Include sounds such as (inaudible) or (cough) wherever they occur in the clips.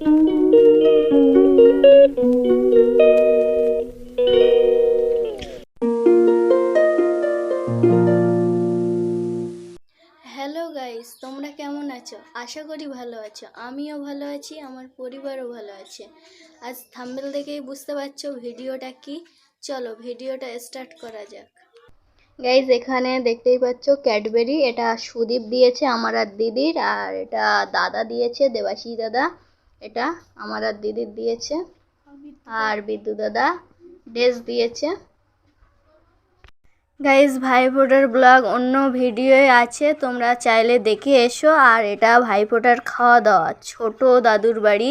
Hello guys তোমরা কেমন আছো? আশা করি ভালো আছো। আমিও ভালো আছি, আমার পরিবারও ভালো আছে। আজ থাম্বেল দেখেই বুঝতে পারছ ভিডিওটা কি। চলো ভিডিওটা স্টার্ট করা যাক। গাইস এখানে দেখতেই পাচ্ছ ক্যাডবেরি এটা সুদীপ দিয়েছে, আমার আর দিদির, আর এটা দাদা দিয়েছে দেবাশী দাদা। এটা আমার আর দিদির দিয়েছে। আর বিদ্যুৎ দাদা ড্রেস দিয়েছে। গাইজ ভাইফোঁটার ব্লগ অন্য ভিডিওয়ে আছে তোমরা চাইলে দেখে এসো। আর এটা ভাইফোঁটার খাওয়া দাওয়া ছোট দাদুর বাড়ি।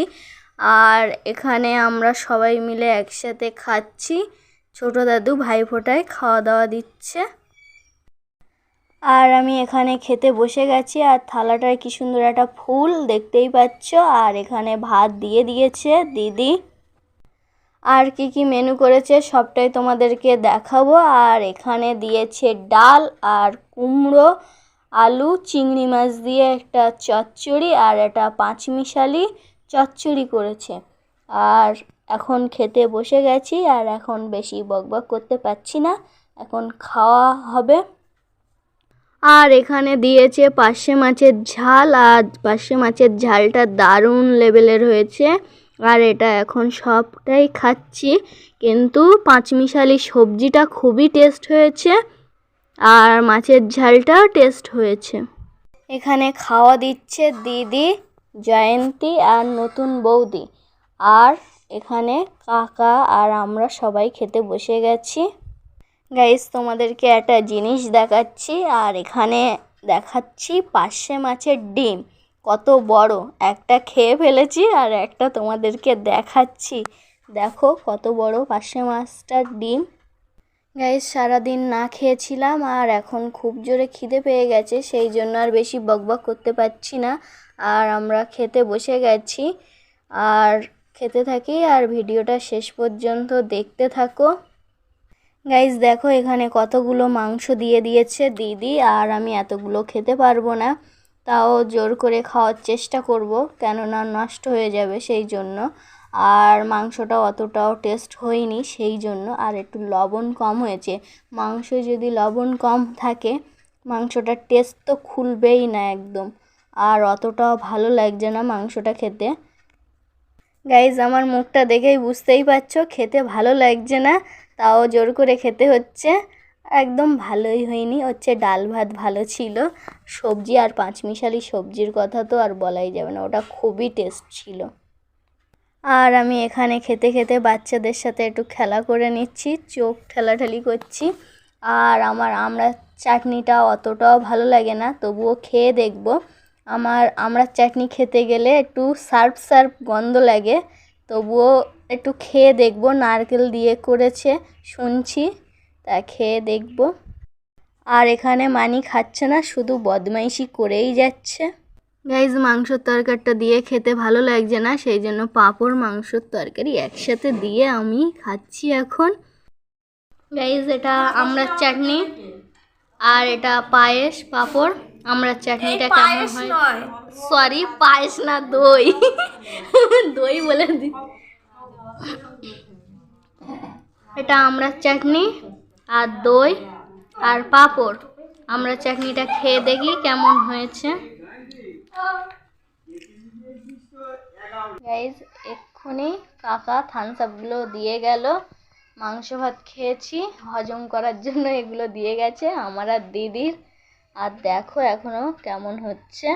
আর এখানে আমরা সবাই মিলে একসাথে খাচ্ছি। ছোট দাদু ভাইফোঁটায় খাওয়া দাওয়া দিচ্ছে। আর আমি এখানে খেতে বসে গেছি, আর থালাটায় কি সুন্দর একটা ফুল দেখতেই পাচ্ছ, আর এখানে ভাত দিয়ে দিয়েছে দিদি। আর কি কি মেনু করেছে সবটাই তোমাদেরকে দেখাবো। আর এখানে দিয়েছে ডাল আর কুমড়ো, আলু, চিংড়ি মাছ দিয়ে একটা চচ্চড়ি আর একটা পাঁচমিশালি চচ্চড়ি করেছে। আর এখন খেতে বসে গেছি, আর এখন বেশি বকবক করতে পারছি না, এখন খাওয়া হবে। আর এখানে দিয়েছে পার্শে মাছের ঝাল আর পার্শে মাছের ঝালটা দারুণ লেভেলের হয়েছে। আর এটা এখন সবটাই খাচ্ছি। কিন্তু পাঁচমিশালি সবজিটা খুবই টেস্ট হয়েছে আর মাছের ঝালটাও টেস্ট হয়েছে। এখানে খাওয়া দিচ্ছে দিদি, জয়ন্তী আর নতুন বৌদি। আর এখানে কাকা আর আমরা সবাই খেতে বসে গেছি। গাইস তোমাদেরকে একটা জিনিস দেখাচ্ছি, আর এখানে দেখাচ্ছি পার্শে মাছের ডিম। কত বড়, একটা খেয়ে ফেলেছি আর একটা তোমাদেরকে দেখাচ্ছি। দেখো কত বড় পার্শে মাছটার ডিম। গাইস সারাদিন না খেয়েছিলাম আর এখন খুব জোরে খিদে পেয়ে গেছে, সেই জন্য আর বেশি বকবক করতে পারছি না। আর আমরা খেতে বসে গেছি, আর খেতে থাকি, আর ভিডিওটা শেষ পর্যন্ত দেখতে থাকো। গাইজ দেখো, এখানে কতগুলো মাংস দিয়ে দিয়েছে দিদি, আর আমি এতগুলো খেতে পারব না। তাও জোর করে খাওয়ার চেষ্টা করব, কেননা নষ্ট হয়ে যাবে সেই জন্য। আর মাংসটা অতটাও টেস্ট হয়নি সেই জন্য, আর একটু লবণ কম হয়েছে। মাংস যদি লবণ কম থাকে, মাংসটার টেস্ট তো খুলবেই না একদম। আর অতটাও ভালো লাগছে না মাংসটা খেতে। গাইজ আমার মুখটা দেখেই বুঝতেই পারছ, খেতে ভালো লাগছে না। তাও জোর করে খেতে হচ্ছে। একদম ভালোই হয়নি। হচ্ছে ডাল ভাত ভালো ছিল। সবজি আর পাঁচমিশালি সবজির কথা তো আর বলাই যাবে না। ওটা খুবই টেস্ট ছিল। আর আমি এখানে খেতে খেতে বাচ্চাদের সাথে একটু খেলা করে নিচ্ছি। চোখ ঠেলাঠালি করছি। আর আমার আমরা চাটনিটা অতটাও ভালো লাগে না, তবুও খেয়ে দেখব। আমার আমরা চাটনি খেতে গেলে একটু সার্ফ সার্ফ গন্ধ লাগে। তবুও একটু খেয়ে দেখব নারকেল দিয়ে করেছে শুনছি তা খেয়ে দেখব। আর এখানে মানি খাচ্ছে না শুধু বদমাইশি করেই যাচ্ছে। গাইজ মাংসর তরকারিটা দিয়ে খেতে ভালো লাগছে না সেই জন্য পাঁপড় মাংসর তরকারি একসাথে দিয়ে আমি খাচ্ছি এখন। গাইজ এটা আমরা চাটনি আর এটা পায়েস পাঁপড়। আমরা চাটনিটা কেমন হয়? সরি পায়েস না দই। দই বলে দি এটা আমরা চাটনি আর দই আর পাঁপড়। আমরা চাটনিটা খেয়ে দেখি কেমন হয়েছে। এক্ষুনি কাকা থামস আপগুলো দিয়ে গেল। মাংস ভাত খেয়েছি, হজম করার জন্য এগুলো দিয়ে গেছে আমার আর দিদির। আর দেখো এখনও কেমন হচ্ছে।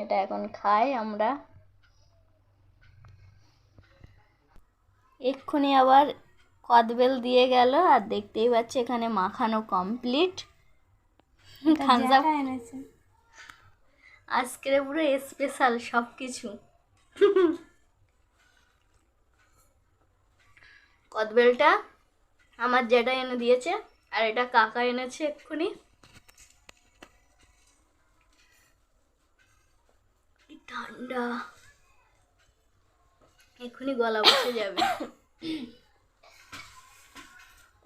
এটা এখন খাই আমরা। এক্ষুনি আবার কদবেল দিয়ে গেল আর দেখতেই পাচ্ছি এখানে মাখানো কমপ্লিট থামস আপ আজকের পুরো স্পেশাল সব কিছু কদবেলটা আমার যেটা এনে দিয়েছে আর এটা কাকা এনেছে এক্ষুনি। ঠান্ডা। এক্ষুনি গলা বসে যাবে। (coughs)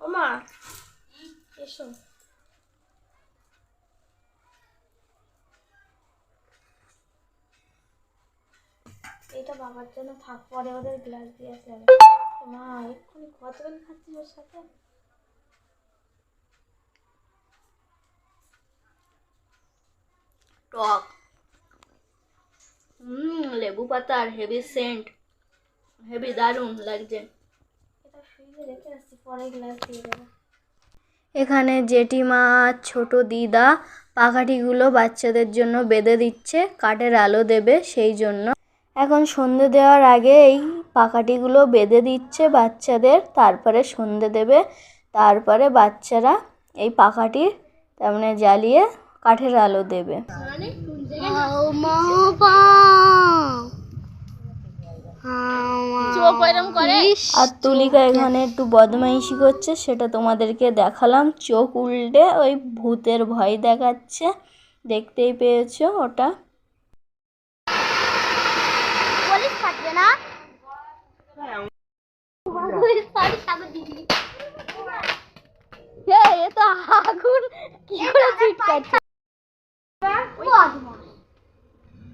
ওমা এসো। এটা বাবার জন্য থাক পরে ওদের গ্লাস দিয়ে হবে। মা এক্ষুনি কতক্ষণ খাচ্ছিস ওর সাথে? টক। হুম লেবু পাতার হেভি সেন্ট হেভি দারুণ লাগছে। এখানে জেঠিমা ছোট দিদা পাখাটিগুলো বাচ্চাদের জন্য বেঁধে দিচ্ছে কাঠের আলো দেবে সেই জন্য। এখন সন্ধে দেওয়ার আগে এই পাখাটিগুলো বেঁধে দিচ্ছে বাচ্চাদের তারপরে সন্ধে দেবে তারপরে বাচ্চারা এই পাখাটি তার মানে জ্বালিয়ে কাঠের আলো দেবে। আর তুলিকা এখানে একটু বদমাইশি করছে সেটা তোমাদেরকে দেখালাম। চোখ উল্টে ওই ভূতের ভয় দেখাচ্ছে। দেখতেই পেয়েছ ওটা। এ তো আগুন। কি করে চিটকাচ্ছে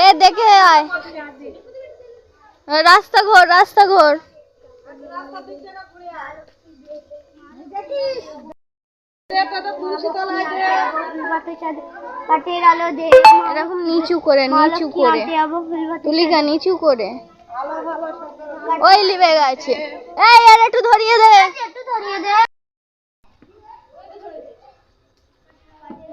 এ, দেখে আয়। রাস্তা ঘোর রাস্তা ঘোর। এরকম নিচু করে নিচু করে। নিচু করে। ওই লিবে গেছে। আর, একটু ধরিয়ে দে কাঠের আলো দে মালতী দে মালতী আনতে যাব ফুলবাতি সাথে এই কাঠের আলো দে কাঠের আলো দে মালতী দে মালতী আনতে যাব ফুলবাতি সাথে আরে আরে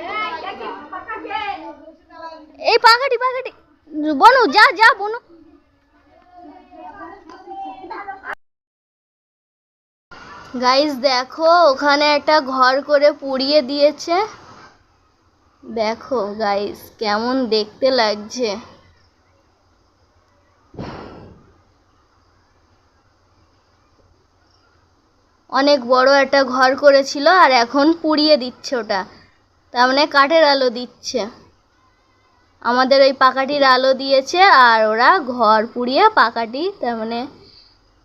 এই পাখাটি পাখাটি। বনু, যা যা, বনু। গাইস দেখো, ওখানে একটা ঘর করে পুড়িয়ে দিয়েছে। দেখো গাইস কেমন দেখতে লাগছে। অনেক বড় একটা ঘর করেছিল আর এখন পুড়িয়ে দিচ্ছে ওটা। তার মানে কাঠের আলো দিচ্ছে। আমাদের ওই পাকাটির আলো দিয়েছে আর ওরা ঘর পুড়িয়ে পাকাটি তার মানে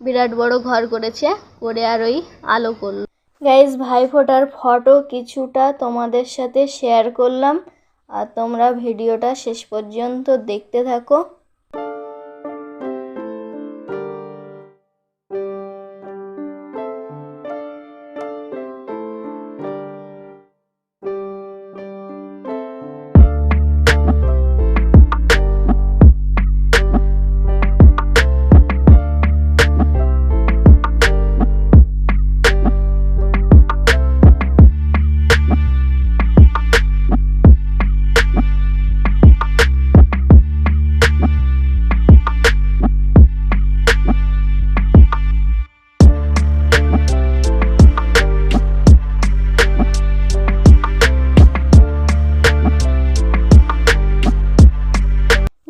বিরাট বড় ঘর করেছে, করে আর ওই আলো করল। গাইজ ভাইফোঁটার ফটো কিছুটা তোমাদের সাথে শেয়ার করলাম। আর তোমরা ভিডিওটা শেষ পর্যন্ত দেখতে থাকো।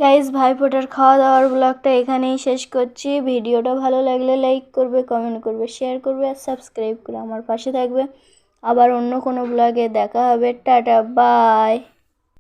গাইজ ভাইফোঁটার খাওয়া দাওয়ার ব্লগটা এখানেই শেষ করছি। ভিডিওটা ভালো লাগলে লাইক করবে কমেন্ট করবে শেয়ার করবে আর সাবস্ক্রাইব করে আমার পাশে থাকবে। আবার অন্য কোনো ব্লগে দেখা হবে। Tata bye